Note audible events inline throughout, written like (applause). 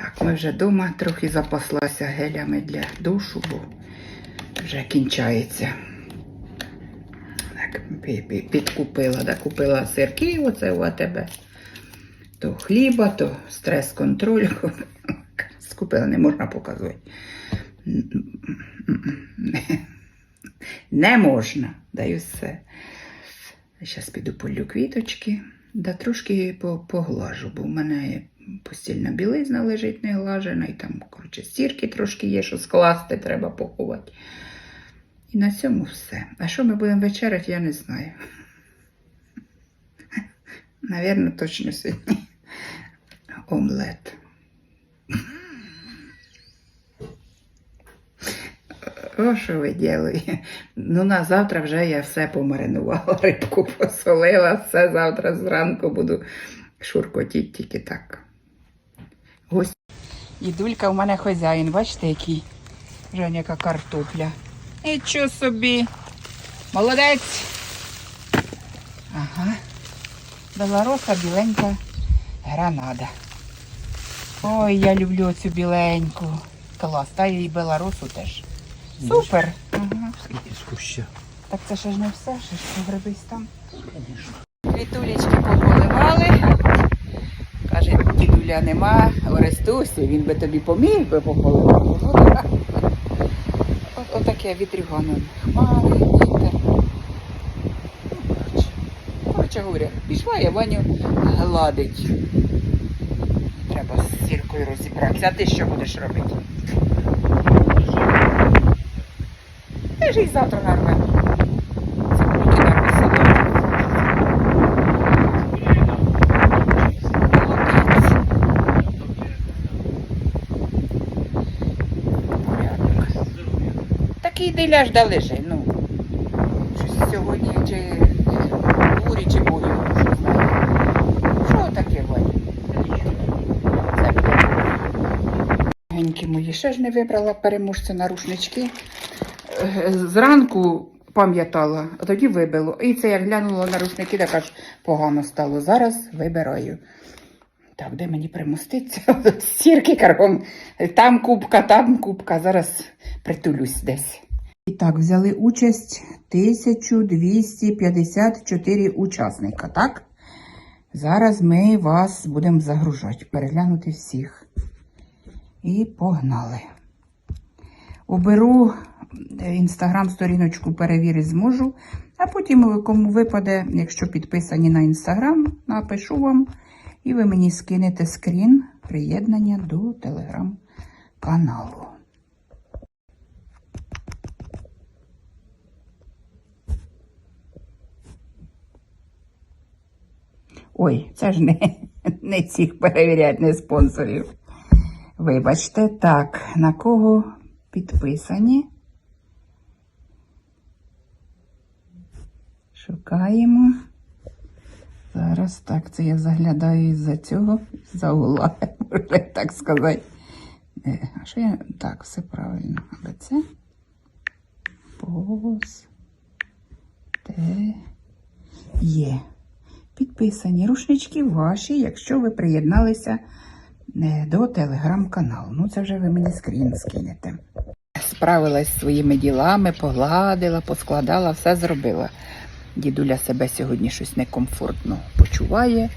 Так, ми вже вдома трохи запаслася гелями для душу, бо вже кінчається. Так, пі- пі- підкупила, да, купила сирки, оце у АТБ. То хліба, то стрес-контроль. (laughs) Скупила, не можна показувати. Не можна, даю все. Зараз піду полю квіточки, да трошки по- поглажу, бо в мене постільна білизна лежить не глажена, і там, коротше, стірки трошки є, що скласти, треба поховати. І на цьому все. А що ми будемо вечеряти, я не знаю. Навірно, точно сьогодні омлет. О, що ви ділите? Ну, на завтра вже я все помаринувала, (laughs) рибку посолила, все завтра зранку буду шуркотіти тільки так. Гость. Дідулька у мене хазяїн, бачите, який? Вже яка картопля. Нічого собі. Молодець. Ага. Белороса біленька гранада. Ой, я люблю цю біленьку. Клас, та і белорусу теж. Супер. Скільки куща. Так це ще ж не все, ще ж погребись там. Квітулечки пополивали. Каже, дідуля нема, Орестусі, він би тобі поміг би пополивати. Так. От, отаке вітрюгано. Хмари, вітер. Ну. Коротше говоря, пішла я Ваню гладить. Треба з сіркою розібратися. А ти що будеш робити? Ти ж і завтра. Це тільки написано. Такий йди ляж да лежи, ну. Щось сьогодні чи бурі, чи бою, знаю. Що таке, Ваня? Це. Мої, ще ж не вибрала переможця на рушнички. Зранку пам'ятала, а тоді вибило. І це як глянула на рушники, так аж погано стало. Зараз вибираю. Так, де мені примоститься? (laughs) Стірки карком. Там кубка, там кубка. Зараз притулюсь десь. І так, взяли участь 1254 учасника, так? Зараз ми вас будемо загружати, переглянути всіх. І погнали. Оберу інстаграм-сторіночку перевірити зможу, а потім, кому випаде, якщо підписані на інстаграм, напишу вам, і ви мені скинете скрін приєднання до телеграм-каналу. Ой, це ж не, не цих перевіряти, не спонсорів. Вибачте, так, на кого підписані? Шукаємо. Зараз так, це я заглядаю із-за цього, за угла, (laughs) можна так сказати. Е, А що я. Так, все правильно. Але це поз те є. Підписані рушнички ваші, якщо ви приєдналися е, до телеграм-каналу. Ну, це вже ви мені скрін скинете. Справилась зі своїми ділами, погладила, поскладала, все зробила. Дідуля себе сьогодні щось некомфортно почуває,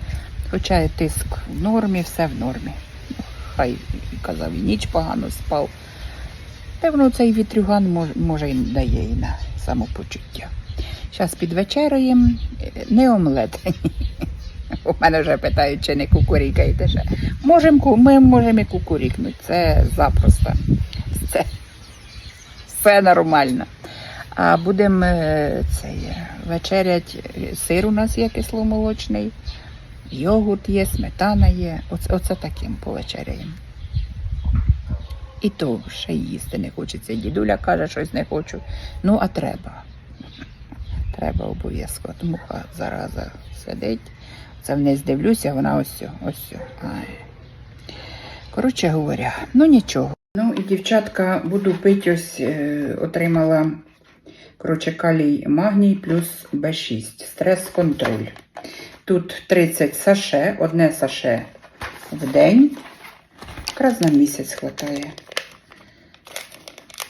хоча і тиск в нормі, все в нормі. Ну, Хай казав, і ніч погано спав. Певно, цей вітрюган може і дає і на самопочуття. Зараз підвечеряємо. Не омлет. (laughs) У мене вже питають, чи не кукурікаєте ще. Можем, ми можемо і кукурікнути. Це запросто. Це все нормально. А будемо е, е, вечерять. е, Сир у нас є кисломолочний, йогурт є, сметана є. Оце, оце таким повечеряємо. І то ще їсти не хочеться. Дідуля каже, щось не хочу. Ну, а треба. Треба обов'язково. Тому ха- зараза сидить. Це вниз дивлюся, вона ось ось. Коротше говоря, ну нічого. Ну і дівчатка, буду пити ось, е, отримала коротше, калій магній плюс Б6. Стрес-контроль. Тут 30 саше, одне саше в день. Якраз на місяць хватає.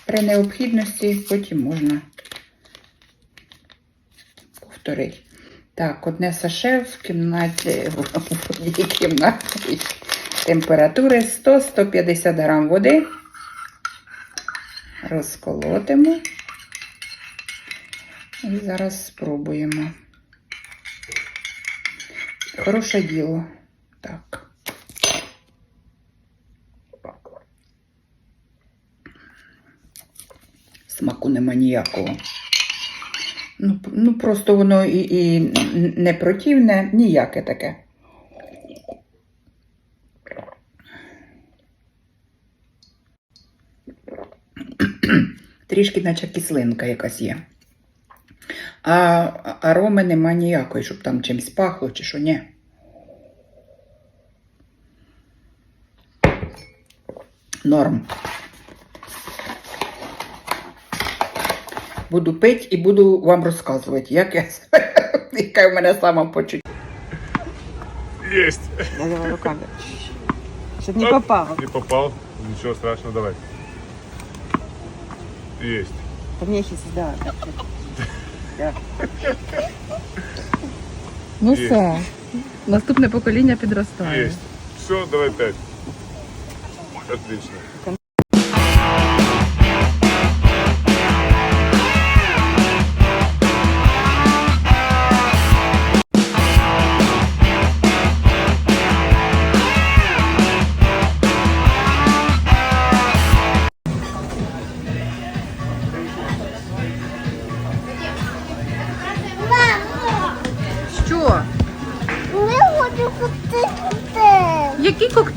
При необхідності потім можна повторити. Так, одне саше в кімнаті, в одній кімнаті температури 100-150 грам води. Розколотимо. І зараз спробуємо. Хороше діло. Так. Смаку нема ніякого. Ну, ну просто воно і, і не противне, ніяке таке. Трішки, наче кислинка якась є. А ароми нема ніякої, щоб там чимось пахло чи що, ні. Норм. Буду пити і буду вам розказувати, як я, (laughs) яке в мене самопочуття. Есть. Я давай руками. Чтоб не попало. Не попал. Ничего страшного, давай. Есть. Помехи да. Ну Є. все. Наступне покоління підростає. Есть. Все, давай пять. Отлично.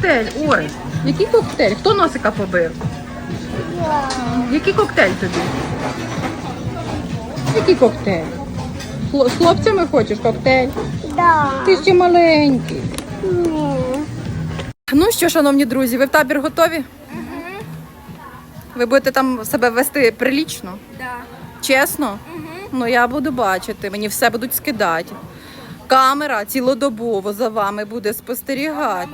Коктейль? Ой, який коктейль? Хто носика побив? Який коктейль тобі? Який коктейль? Хло- З хлопцями хочеш коктейль? Да. Ти ще маленький. Ні. Ну що, шановні друзі, ви в табір готові? Ви будете там себе вести прилічно? Да. Чесно? Ну я буду бачити, мені все будуть скидати. Камера цілодобово за вами буде спостерігати.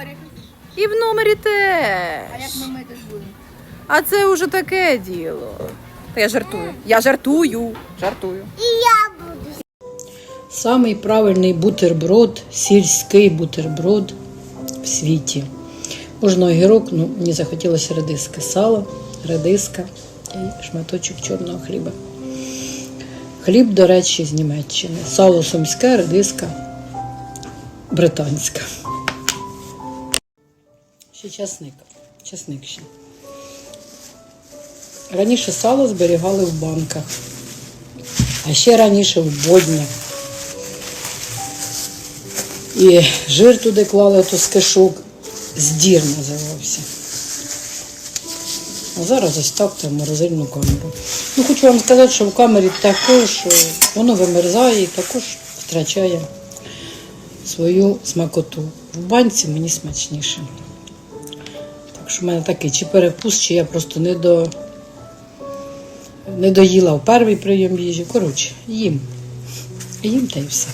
І в номері теж. А як ми теж будемо? А це вже таке діло. Та я жартую. Я жартую. Жартую. І я буду. Самий правильний бутерброд, сільський бутерброд в світі. Можна огірок, ну мені захотілося редиски. Сало, редиска і шматочок чорного хліба. Хліб, до речі, з Німеччини. Сало сумське, редиска британська. Ще часник. Часник ще. Раніше сало зберігали в банках, а ще раніше в боднях. І жир туди клали, то з кишок, здір називався. А зараз ось так та в морозильну камеру. Ну, хочу вам сказати, що в камері також е, воно вимерзає і також втрачає свою смакоту. В банці мені смачніше. Що в мене такий чи перепуст, чи я просто не до. Не доїла в перший прийом їжі. Коротше, їм. Їм та й все.